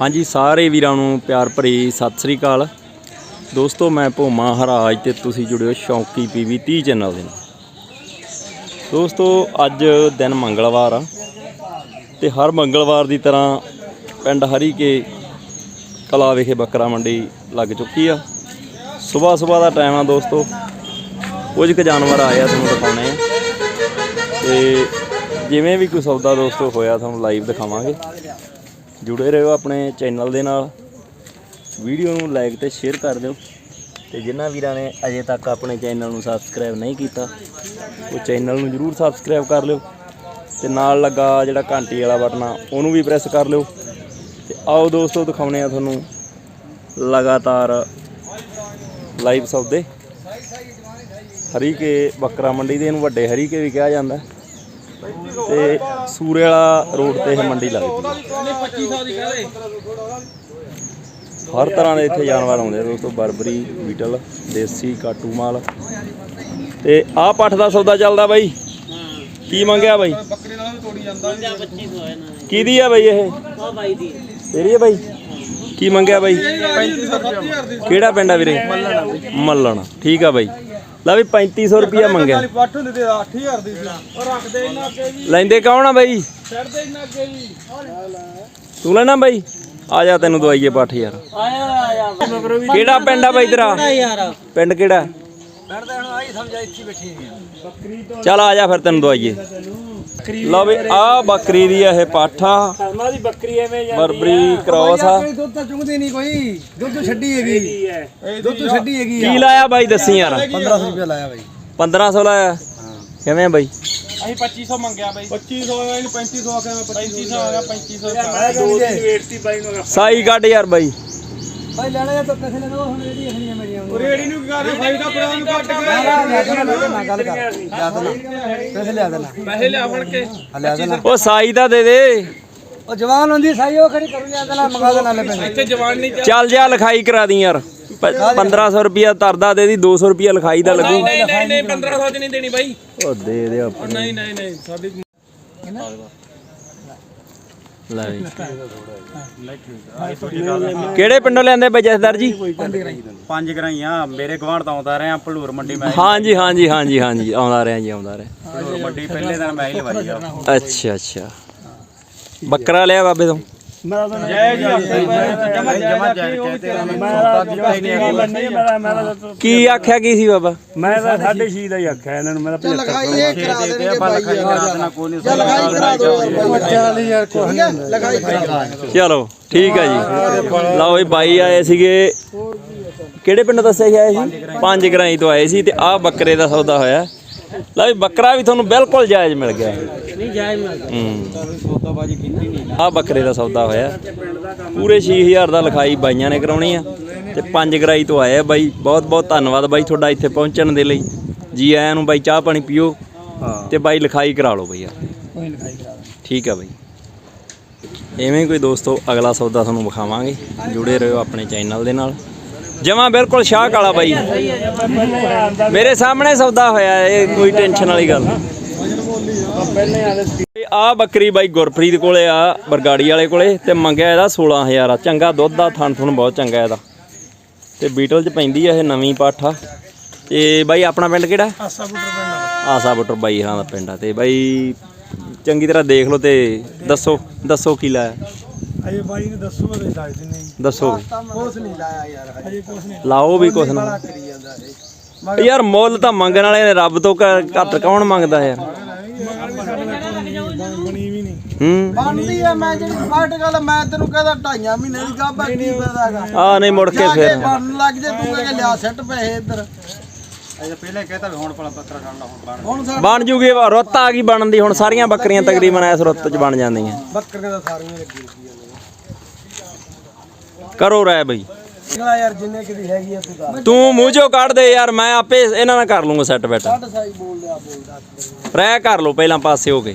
ਹਾਂਜੀ, ਸਾਰੇ ਵੀਰਾਂ ਨੂੰ ਪਿਆਰ ਭਰੀ ਸਤਿ ਸ੍ਰੀ ਅਕਾਲ। ਦੋਸਤੋ, ਮੈਂ ਭੋਮਾ ਹਰਾਜ ਤੇ ਤੁਸੀਂ ਜੁੜਿਓ ਸ਼ੌਂਕੀ ਪੀਵੀ 30 ਚੈਨਲ ਦੇ ਨਾਲ। ਦੋਸਤੋ, ਅੱਜ ਦਿਨ ਮੰਗਲਵਾਰ ਆ ਤੇ ਹਰ ਮੰਗਲਵਾਰ ਦੀ ਤਰ੍ਹਾਂ ਪਿੰਡ ਹਰੀਕੇ ਕਲਾ ਵਿਖੇ ਬੱਕਰਾ ਮੰਡੀ ਲੱਗ ਚੁੱਕੀ ਆ। ਸਵੇਰ ਸਵੇਰ ਦਾ ਟਾਈਮ ਆ ਦੋਸਤੋ। ਕੁਝ ਕੁ ਜਾਨਵਰ ਆਏ ਆ ਤੁਹਾਨੂੰ ਦਿਖਾਉਣੇ ਆ। ਤੇ ਜਿਵੇਂ ਵੀ ਕੋਈ ਸੌਦਾ ਦੋਸਤੋ ਹੋਇਆ, ਤੁਹਾਨੂੰ ਲਾਈਵ ਦਿਖਾਵਾਂਗੇ। ਜੁੜੇ ਰਹੋ ਆਪਣੇ ਚੈਨਲ ਦੇ ਨਾਲ। ਵੀਡੀਓ ਨੂੰ ਲਾਈਕ ਤੇ ਸ਼ੇਅਰ ਕਰ ਦਿਓ। ਤੇ ਜਿਨ੍ਹਾਂ ਵੀਰਾਂ ਨੇ ਅਜੇ ਤੱਕ ਆਪਣੇ ਚੈਨਲ ਨੂੰ ਸਬਸਕ੍ਰਾਈਬ ਨਹੀਂ ਕੀਤਾ, ਉਹ ਚੈਨਲ ਨੂੰ ਜਰੂਰ ਸਬਸਕ੍ਰਾਈਬ ਕਰ ਲਿਓ। ਤੇ ਨਾਲ ਲੱਗਾ ਜਿਹੜਾ ਘੰਟੀ ਵਾਲਾ ਬਟਨ ਆ, ਉਹਨੂੰ ਵੀ ਪ੍ਰੈਸ ਕਰ ਲਿਓ। ਤੇ ਆਓ ਦੋਸਤੋ ਦਿਖਾਉਣੇ ਆ ਤੁਹਾਨੂੰ ਲਗਾਤਾਰ ਲਾਈਵ ਸੌਦੇ। ਹਰੀਕੇ ਬੱਕਰਾ ਮੰਡੀ ਦੇ ਇਹਨੂੰ ਵੱਡੇ ਹਰੀਕੇ ਵੀ ਕਿਹਾ ਜਾਂਦਾ। ਤੇ ਸੂਰੇ ਵਾਲਾ ਰੋਡ ਤੇ ਇਹ ਮੰਡੀ ਲੱਗਦੀ ਹਰ ਤਰ੍ਹਾਂ ਦੇ ਇੱਥੇ ਜਾਨਵਰ ਆਉਂਦੇ ਆ ਦੋਸਤੋ ਬਰਬਰੀ ਬੀਟਲ ਦੇਸੀ ਕਾਟੂ ਮਾਲ। ਤੇ ਆਹ ਪੱਠ ਦਾ ਸੌਦਾ ਚੱਲਦਾ ਬਾਈ। ਕੀ ਮੰਗਿਆ ਬਾਈ? ਕਿਹਦੀ ਆ ਬਾਈ ਇਹ? ਤੇਰੀ ਆ ਬਾਈ? ਕੀ ਮੰਗਿਆ ਬਾਈ? ਕਿਹੜਾ ਪਿੰਡ ਆ ਵੀਰੇ? ਮੱਲਣ। ਠੀਕ ਆ ਬਾਈ। ਲੈ ਵੀ 3500 ਰੁਪਿਆ ਮੰਗਿਆ। ਪੱਠ ਹੁੰਦੀ ਤੇ 8000 ਦੀ ਸੀ। ਉਹ ਰੱਖਦੇ ਇੰਨਾ ਅੱਗੇ ਜੀ। ਲੈਂਦੇ ਕੌਣ ਆ ਬਾਈ? ਛੱਡਦੇ ਇੰਨਾ ਅੱਗੇ ਜੀ। ਤੂੰ ਲੈਣਾ ਬਾਈ? ਆ ਜਾ ਤੈਨੂੰ ਦਵਾਈਏ ਪੱਠ ਯਾਰ। ਆਇਆ ਆਇਆ। ਕਿਹੜਾ ਪਿੰਡ ਆ ਬਾਈ ਤੇਰਾ? ਪਿੰਡ ਕਿਹੜਾ? ਛੱਡਦੇ ਹੁਣ ਆਈ ਸਮਝਾ ਇੱਥੇ ਬੈਠੀ ਬੱਕਰੀ ਤੋਂ ਚੱਲ ਆ ਜਾ ਫਿਰ ਤੈਨੂੰ ਦਵਾਈਏ। ਲਓ ਵੀ ਆ ਬੱਕਰੀ ਦੀ ਆ ਇਹ ਪਾਠਾ। ਉਹਨਾਂ ਦੀ ਬੱਕਰੀ ਐਵੇਂ ਬਰਬਰੀ ਕ੍ਰੋਸ ਆ ਦੁੱਧ ਤਾਂ ਚੁੰਗਦੀ ਨਹੀਂ ਕੋਈ। ਦੁੱਧ ਛੱਡੀ ਹੈਗੀ। ਦੁੱਧ ਛੱਡੀ ਹੈਗੀ ਕੀ ਲਾਇਆ ਬਾਈ ਦੱਸੀ ਯਾਰ? 1500 ਰੁਪਏ ਲਾਇਆ ਬਾਈ। 1500 ਲਾਇਆ? ਕਿਵੇਂ ਆ ਬਾਈ? ਅਸੀਂ 2500 ਮੰਗਿਆ ਬਾਈ। 2500 ਆਇਆ ਇਹਨੂੰ 3500 ਆਖਿਆ ਮੈਂ 2500 ਆ ਗਿਆ 2500 ਦੋ ਦੀ ਵੇਟ ਸੀ ਬਾਈ ਨੂੰ ਸਾਈ ਕੱਢ ਯਾਰ ਬਾਈ। ਬਾਈ ਲੈਣਾ ਜਾਂ ਤਾਂ ਪੈਸੇ ਲੈ ਲਓ ਹੁਣ ਜਿਹੜੀ ਹਣੀਆਂ ਮੇਰੀਆਂ ਰੇੜੀ ਨੂੰ ਕੀ ਕਰ ਫਾਈ ਦਾ ਪੁਰਾਣ ਨੂੰ ਕੱਟ ਨਾ ਨਾ ਗੱਲ ਕਰ। ਲਿਆ ਦੇਣਾ। ਪੈਸੇ ਲਿਆ ਦੇਣਾ। ਪੈਸੇ ਲਿਆ ਫੜ ਕੇ। ਆ ਲਿਆ ਦੇਣਾ। ਉਹ ਸਾਈ ਦੇ ਦੇ ਉਹ ਜਵਾਨ ਹੁੰਦੀ ਸਾਈ ਉਹ ਖੜੀ ਕਰੂ ਲਿਆ ਦੇਣਾ ਮੰਗਾ ਦੇਣਾ ਲੈ ਪੈਸੇ। ਇੱਥੇ ਜਵਾਨ ਨਹੀਂ ਚੱਲ ਜਾ ਲਿਖਾਈ ਕਰਾ ਦੀ ਯਾਰ। ਪ- 1500 ਰੁਪਿਆ ਤਰਦਾ ਦੇ ਦੀ 200 ਰੁਪਿਆ ਲਿਖਾਈ ਦਾ ਲੱਗੂ। ਨਹੀਂ ਨਹੀਂ ਨਹੀਂ 1500 ਦੀ ਨਹੀਂ ਦੇਣੀ ਬਾਈ। ਉਹ ਦੇ ਦੇ ਆਪਣੀ। ਨਹੀਂ ਨਹੀਂ ਨਹੀਂ ਸਾਡੀ ਲੈ। ਕਿਹੜੇ ਪਿੰਡੋਂ ਲੈਂਦੇ ਬਈ ਜਸਦਰ ਜੀ? ਪੰਜ ਗਰਾਈਆਂ ਮੇਰੇ ਗਵਾਂਢ ਤੋਂ ਆਉਂਦਾ ਰਿਹਾ ਭਲੂਰ ਮੰਡੀ ਮੈਂ। ਹਾਂਜੀ ਹਾਂਜੀ ਹਾਂਜੀ ਹਾਂਜੀ ਆਉਂਦਾ ਰਿਹਾ ਜੀ ਆਉਂਦਾ ਰਿਹਾ। ਭਲੂਰ ਮੰਡੀ ਪਹਿਲੇ ਦਿਨ ਮੈਂ ਹੀ ਲਵਾਈ ਆ। ਅੱਛਾ ਅੱਛਾ। ਬੱਕਰਾ ਲਿਆ ਬਾਬੇ ਤੋਂ? ਜੈ ਜੀ ਜਮਾ ਜੈ ਕਹਤੇ ਕੀ ਆਖਿਆ ਕੀ ਸੀ ਬਾਬਾ? ਮੈਂ ਤਾਂ 6.5 ਦਾ ਹੀ ਆਖਿਆ ਇਹਨਾਂ ਨੂੰ ਮੈਂ ਤਾਂ ਲਗਾਈ ਇਹ ਕਰਾ ਦੇਣਗੇ ਕੋਈ ਨਹੀਂ ਜਾਂ ਲਗਾਈ ਕਰਾ ਦੋ ਚਾਲੀ ਯਾਰ ਕੋਈ ਨਹੀਂ। ਲਗਾਈ ਕਰਾ ਦੋ ਚਲੋ ਠੀਕ ਹੈ ਜੀ। ਲਓ ਇਹ ਬਾਈ ਆਏ ਸੀਗੇ। ਕਿਹੜੇ ਪਿੰਡ ਦੱਸਿਆ ਸੀ ਆਏ ਸੀ ਪੰਜ ਗਰਾਈ ਤੋਂ ਆਏ ਸੀ ਤੇ ਆਹ ਬੱਕਰੇ ਦਾ ਸੌਦਾ ਹੋਇਆ। ਲਓ ਵੀ ਬੱਕਰਾ ਵੀ ਤੁਹਾਨੂੰ ਬਿਲਕੁਲ ਜਾਇਜ਼ ਮਿਲ ਗਿਆ। ਨਹੀਂ ਜਾਇਜ਼ ਮਿਲ ਸੌਦਾਬਾਜੀ ਕੀਤੀ ਨਹੀਂ। ਆਹ ਬੱਕਰੇ ਦਾ ਸੌਦਾ ਹੋਇਆ। ਪੂਰੇ 6000 ਦਾ ਲਿਖਾਈ ਬਾਈਆਂ ਨੇ ਕਰਾਉਣੀ ਆ। ਤੇ ਪੰਜ ਗਰਾਈ ਤੋਂ ਆਏ ਆ ਬਾਈ। ਬਹੁਤ ਬਹੁਤ ਧੰਨਵਾਦ ਬਾਈ ਤੁਹਾਡਾ ਇੱਥੇ ਪਹੁੰਚਣ ਦੇ ਲਈ। ਜੀ ਆਇਆਂ ਨੂੰ ਬਾਈ ਚਾਹ ਪਾਣੀ ਪੀਓ। ਤੇ ਬਾਈ ਲਿਖਾਈ ਕਰਾ ਲਓ ਬਈ ਯਾਰ ਠੀਕ ਆ ਬਾਈ। ਐਵੇਂ ਕੋਈ ਦੋਸਤੋ ਅਗਲਾ ਸੌਦਾ ਤੁਹਾਨੂੰ ਵਿਖਾਵਾਂਗੇ। ਜੁੜੇ ਰਹੋ ਆਪਣੇ ਚੈਨਲ ਦੇ ਨਾਲ। ਜਮਾ ਬਿਲਕੁਲ ਸ਼ਾਹ ਕਾਲਾ ਬਾਈ। ਮੇਰੇ ਸਾਹਮਣੇ ਸੌਦਾ ਹੋਇਆ, ਇਹ ਕੋਈ ਟੈਨਸ਼ਨ ਵਾਲੀ ਗੱਲ ਆ ਬੱਕਰੀ ਬਾਈ ਗੁਰਪ੍ਰੀਤ ਕੋਲੇ ਆ, ਬਰਗਾੜੀ ਵਾਲੇ ਕੋਲੇ, ਤੇ ਮੰਗਿਆ ਇਹਦਾ 16000 ਆ। ਚੰਗਾ ਦੁੱਧ ਦਾ, ਥਣ ਥਣ ਬਹੁਤ ਚੰਗਾ ਇਹਦਾ। ਤੇ ਬੀਟਲ ਚ ਪੈਂਦੀ ਆ ਇਹ ਨਵੀਂ ਪਾਠਾ ਤੇ ਬਾਈ ਆਪਣਾ ਪਿੰਡ ਕਿਹੜਾ? ਆਸਾ ਬੁੱਟਰ ਪਿੰਡ ਆਸਾ ਬੁੱਟਰ ਬਾਈ ਹਾਂ, ਦਾ ਪਿੰਡ ਆ। ਤੇ ਬਾਈ ਚੰਗੀ ਤਰ੍ਹਾਂ ਦੇਖ ਲਓ ਤੇ ਦੱਸੋ ਦੱਸੋ ਕੀ ਲਾਇਆ। ਅਜੇ ਬਾਈ ਨੇ ਦੱਸੂਗਾ ਤੇ ਦੱਸ ਦਿੰਨੇ ਦੱਸੋ ਵੀ। ਕੁਛ ਨਹੀਂ ਲਾਇਆ ਯਾਰ ਅਜੇ ਕੁਛ ਨਹੀਂ। ਲਾਓ ਵੀ ਕੁਛ ਨਾ। ਕਰੀ ਜਾਂਦਾ ਇਹ। ਯਾਰ ਮੁੱਲ ਤਾਂ ਮੰਗਣ ਵਾਲੇ ਨੇ ਰੱਬ ਤੋਂ ਘ- ਘੱਟ ਕੌਣ ਮੰਗਦਾ ਯਾਰ? ਬਣੀ ਵੀ ਨਹੀਂ ਹੂੰ। ਬਣਦੀ ਆ ਮੈਂ ਜਿਹੜੀ ਫਾਟ ਗੱਲ ਮੈਂ ਤੈਨੂੰ ਕਹਦਾ ਢਾਈਆਂ ਮਹੀਨੇ ਦੀ ਗਾਬਾ ਕੀ ਹੈਗਾ ਆ ਨਹੀਂ ਮੁੜ ਕੇ ਜਾ ਕੇ ਫਿਰ। ਬਣਨ ਲੱਗ ਜੇ ਤੂੰ ਕਹੇ ਲਿਆ ਸੈੱਟ ਪੈਸੇ ਇੱਧਰ। ਅਜੇ ਪਹਿਲੇ ਕਹਤਾ ਵੀ ਹੁਣ ਭਲਾ ਬੱਕਰਾ ਖਾਣਾ ਹੁਣ ਬਣ ਹੁਣ ਸਾ ਬਣ ਜੂਗੀ ਵਾ, ਰੁੱਤ ਆ ਗਈ ਬਣਨ ਦੀ ਹੁਣ ਸਾਰੀਆਂ ਬੱਕਰੀਆਂ ਤਕਰੀਬਨ ਇਸ ਰੁੱਤ 'ਚ ਬਣ ਜਾਂਦੀਆਂ। ਬੱਕਰੀਆਂ ਦਾ ਸਾਰੀਆਂ ਲੱਗੀ ਰੁਕੀ ਕਰੋ ਰਾਏ ਬਈ। ਜਾਂਦੀਆਂ ਯਾਰ ਜਿੰਨੇ ਕਿਦੀ ਹੈਗੀ ਆ ਤੂੰ ਦੱਸ ਤੂੰ ਮੂੰਹ ਚੋਂ ਕੱਢ ਦੇ ਯਾਰ ਮੈਂ ਆਪੇ ਇਹਨਾਂ ਨਾਲ ਕਰ ਲੂੰਗਾ ਸੈੱਟ ਬੈਟ ਕੱਢ ਸਾਈ ਬੋਲ ਲਿਆ ਬੋਲ ਦੱਸ ਰਹਿ ਕਰ ਲਓ ਪਹਿਲਾਂ ਪਾਸੇ ਹੋ ਕੇ।